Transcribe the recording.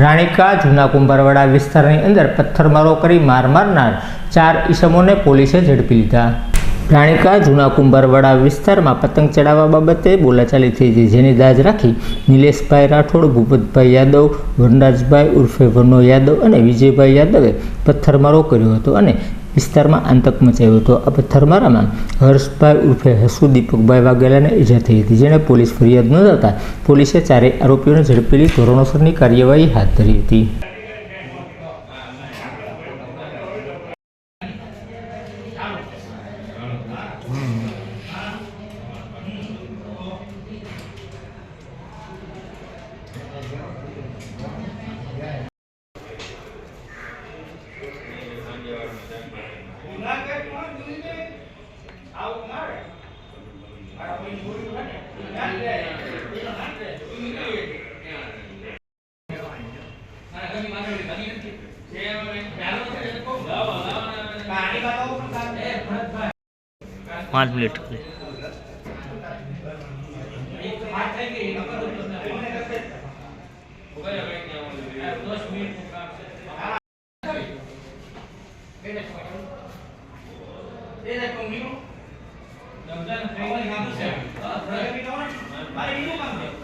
રાણીકા જૂના કુંભારવાડા વિસ્તારની અંદર પથ્થરમારો કરી માર મારનાર ચાર ઈસમોને પોલીસે ઝડપી લીધા. રાણીકા જૂના કુંભારવાડા વિસ્તારમાં પતંગ ચડાવવા બાબતે બોલાચાલી થઈ હતી જેની દાજ રાખી નિલેશભાઈ રાઠોડ, ભૂપતભાઈ યાદવ, વનરાજભાઈ ઉર્ફે વનો યાદવ અને વિજયભાઈ યાદવે પથ્થરમારો કર્યો હતો અને વિસ્તારમાં આતંક મચાવ્યો હતો. આ પથ્થરમારામાં હર્ષભાઈ ઉર્ફે હસુ દીપકભાઈ વાઘેલાને ઈજા થઈ હતી, જેણે પોલીસ ફરિયાદ નોંધાતા પોલીસે ચારેય આરોપીઓને ઝડપેલી ધોરણોસરની કાર્યવાહી હાથ ધરી હતી. પાંચ મિનિટ là cùng những 아, 만약 이로 가면 돼요.